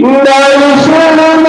Darushanam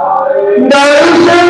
No.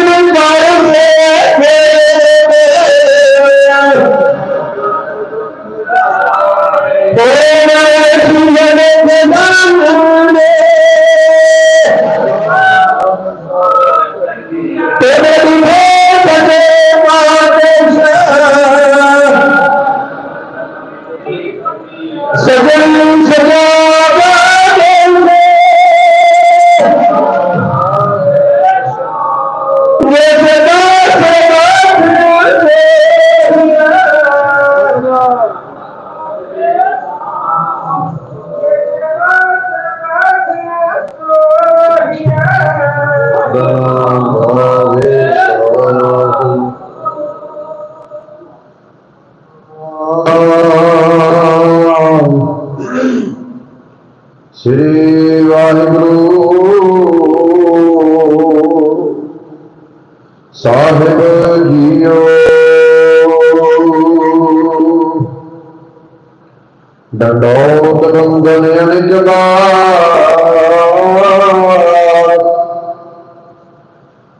ਡੰਡੋਤ ਰੰਗਨ ਅਨਿਜਗਾ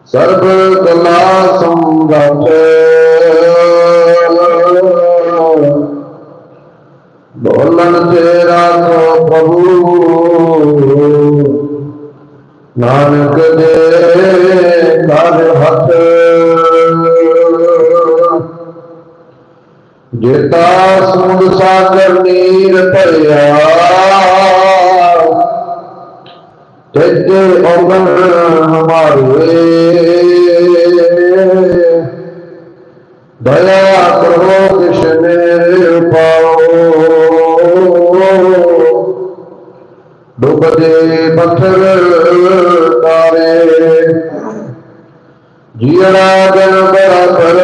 ਸਰਬ ਕਲਾ ਸੰਗਤ ਬੋਲਣ ਤੇਰਾ ਕੋ ਪ੍ਰਭੂ ਨਾਨਕ ਦੇ ਕਰ ਹੱਥ ਜੇਤਾ ਸਮੁੰਦ ਸਾਗਰ ਨੀਰ ਭਰਿਆ ਤਿਜ ਔਗਣ ਹਮਾਰੇ ਦਇਆ ਕਰੋ ਕਿਸ਼ਨੇ ਪਾਓ ਡੁੱਬਦੇ ਪੱਥਰ ਤਾਰੇ ਜੀੜਾ ਜਨ ਬੜਾ ਕਰ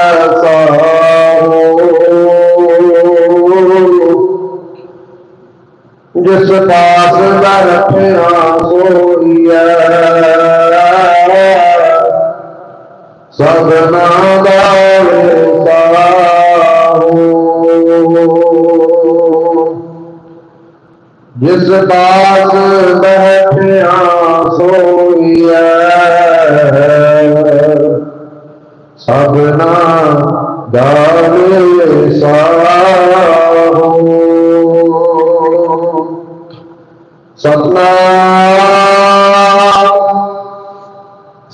जिस पास दर बरफिया सोइया सजना जिस पास दर बरफिया सोइया सदना दाल सा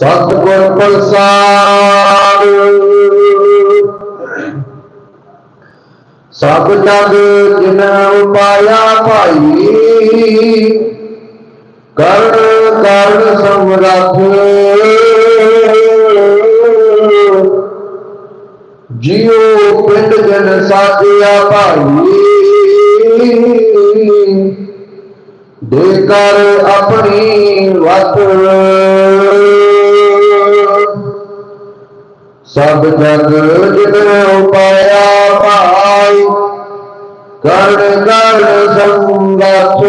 ਸਤਿਗੁਰ ਪ੍ਰਸਾਦ। ਸਭ ਤਗ ਜਿਨ ਉਪਾਇਆ ਭਾਈ, ਕਰਨ ਕਰਨ ਸਮਰੱਥ ਜਿਉ ਪਿੰਡ ਜਨ ਸਾਜਿਆ ਭਾਈ, ਦੇ ਕਰ ਆਪਣੀ ਵਤ ਸਭ ਜਗ ਜਿਨ ਉਪਾਇਆ ਭਾਈ, ਕਰਨ ਕਰਨ ਸੰਗਤ।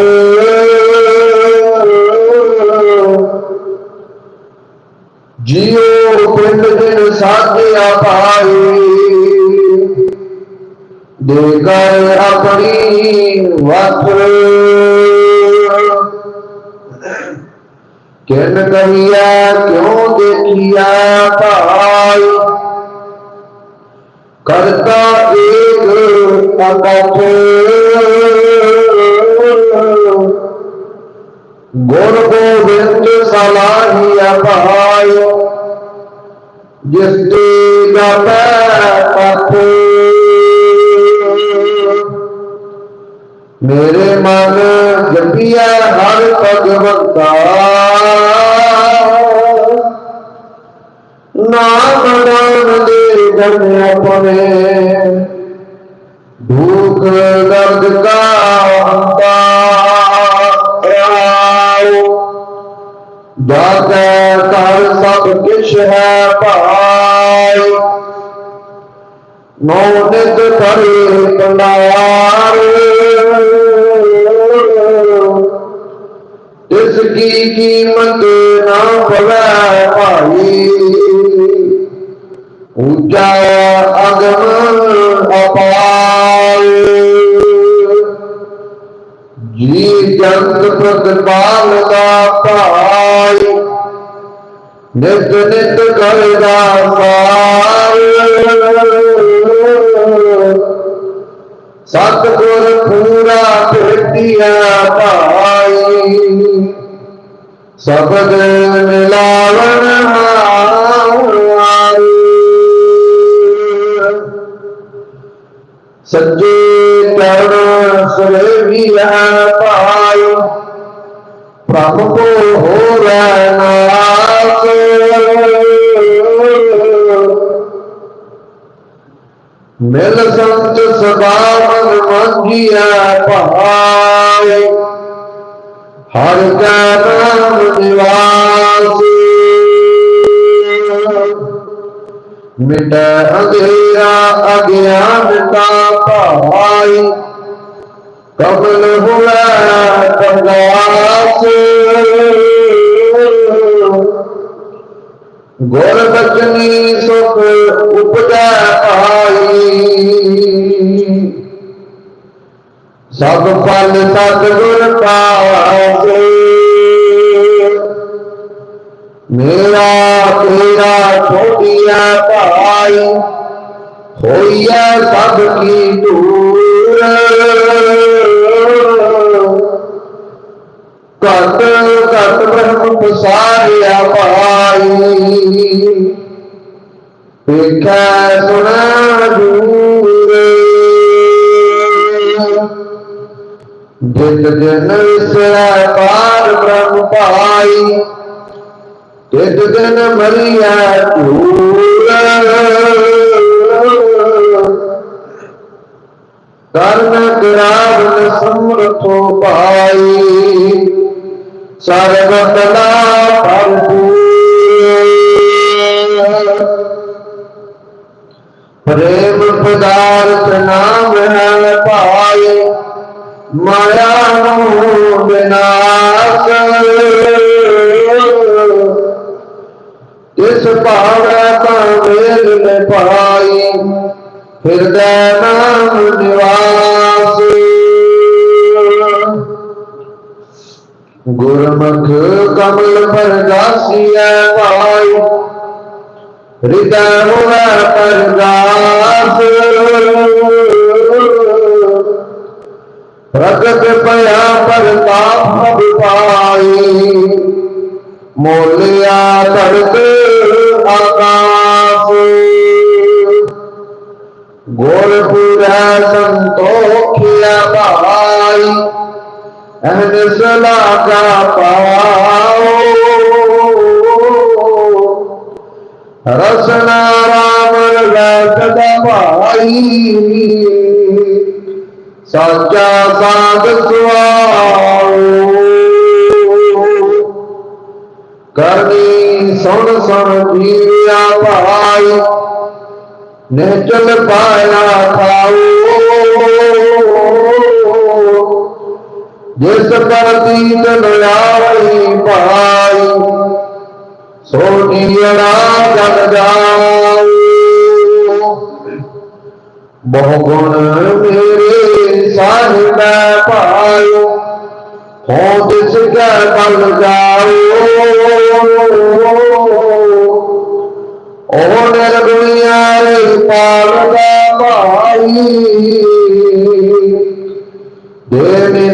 ਜਿਉ ਪਿੰਡ ਦਿਨ ਸਾਧਿਆ ਭਾਈ, ਦੇ ਕਰ ਆਪਣੀ ਵਤ ਕਿਨ ਕਹੀਆ ਕਿਉ ਦੇਖਿਆ ਭਾਈ? करता एक गुण गोविंद सलाही अपाय जिसके में भूख, दर्द का कर सब किश है पाई मौनिक करे कंडार इसकी कीमत ना पवे भाई। ਜੀ ਜੰਤ ਪ੍ਰਤਪਾਲ ਦਾ ਭਾਈ। ਨਿਤ ਨਿਤ ਕਰਦਾ ਸਾਰ। ਸਤਿਗੁਰ ਪੂਰਾ ਭੇਟਿਆ ਭਾਈ। ਸਬਦ ਮਿਲਾਵਣ ਹਾਰ सज्जे चरण सुरवीरा पायो। प्रभ को हो रनास मिल संत सभा मंजिया पहाय। हर का नाम निवासी। मिटे अंधेरा अज्ञान का पहाई हुआ प्रकाश गुर बचनी सुख उपजा पाई। सब फल सतगुर पासे। मेरा तेरा छोटिया ਭਾਈ ਹੋਈਐ ਸਭ ਕੀ ਦੂਰ। ਘਟ ਘਟ ਬ੍ਰਹਮ ਪਸਾਰਿਆ ਭਾਈ। ਵੇਖੈ ਸੁਣਾ ਦੂਰ। ਜਿਤ ਜਨ ਵਿਸਰੈ ਪਾਰ ਬ੍ਰਹਮ ਭਾਈ ਤਿਤ ਦਿਨ ਮਰੀਆ ਝੂਰ ਕਰਨ ਕਰਾਵਨ ਸਮਰਥੋ ਭਾਈ ਸਰਬ ਕਲਾ ਭਰਪੂਰ ਗੁਰਮੁਖ ਕਮਲ ਪਰਗਾਸੀਐ ਭਾਈ। ਹਿਰਦੈ ਹੋਵੇ ਪਰਗਾਸ ਪ੍ਰਗਟ ਪਿਆ ਪਰਤਾਪ ਸਭ ਪਾਈ। ਮੋਲਿਆ ਧਰਤ ਆਕਾਸ। ਗੁਰਪੁਰਾ ਸੰਤ ਬਿਨ अहल सला का पाओ रसना राम सदा सच्चा साध सुआओ करनी सुन सुन जिया पाई ने चल पाया पाओ जिस पर तीन लयाई पहाई सोनियरा जग जाओ बहुगुण मेरे साहिब पायो हो जिसके बल जाओ ओ निर्गुणिया पाल का भाई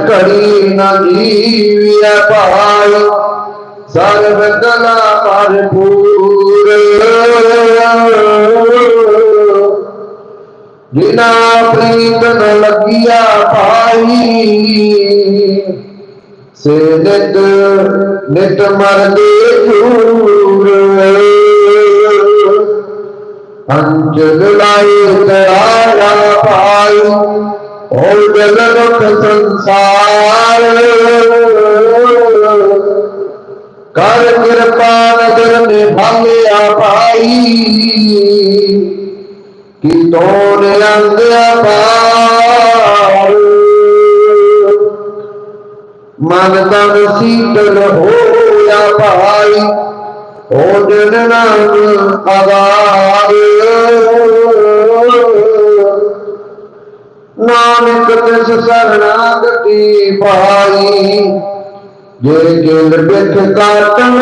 ਘੜੀ ਨ ਜੀਵਿਆ ਭਾਈ ਸਰਬ ਕਲਾ ਭਰਪੂਰ। ਜਿਨਾ ਪ੍ਰੀਤ ਨ ਲੱਗਿਆ ਭਾਈ, ਸੇ ਨਿਤ ਨਿਤ ਮਰਦੇ ਦੂਰ। ਅੰਜ ਲਾਏ ਤਰਾਇਆ ਭਾਈ ਓ ਜਲ ਸੰਸਾਰ। ਕਰ ਕਿਰਪਾ ਨਦਰ ਨਿਭਾਲਿਆ ਭਾਈ। ਕੀ ਤੋੜ ਅੰਗਿਆ ਪਾਰ ਮਨ ਤਨ ਸੀਤਲ ਹੋਇਆ ਭਾਈ। ਹੋ ਜਨ ਨਾਮ ਆਵਾਰ तिस शरणागति पाई जे केंद्र बिख काटन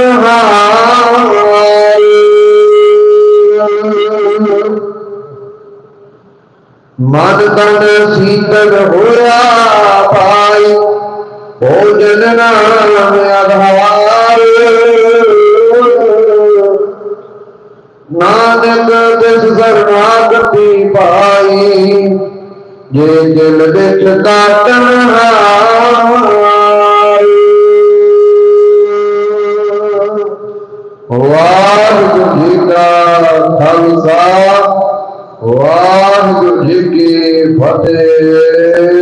मन तन शीतल होया पाई भोजन नाम आधार नानक तिस शरणागति पाई ਜੇ ਦਿਲ ਵਿੱਚ ਕਾਟਨ ਵਾਹਿਗੁਰੂ ਜੀ ਕਾ ਖਾਲਸਾ ਵਾਹਿਗੁਰੂ ਜੀ ਕੀ ਫਤਿਹ।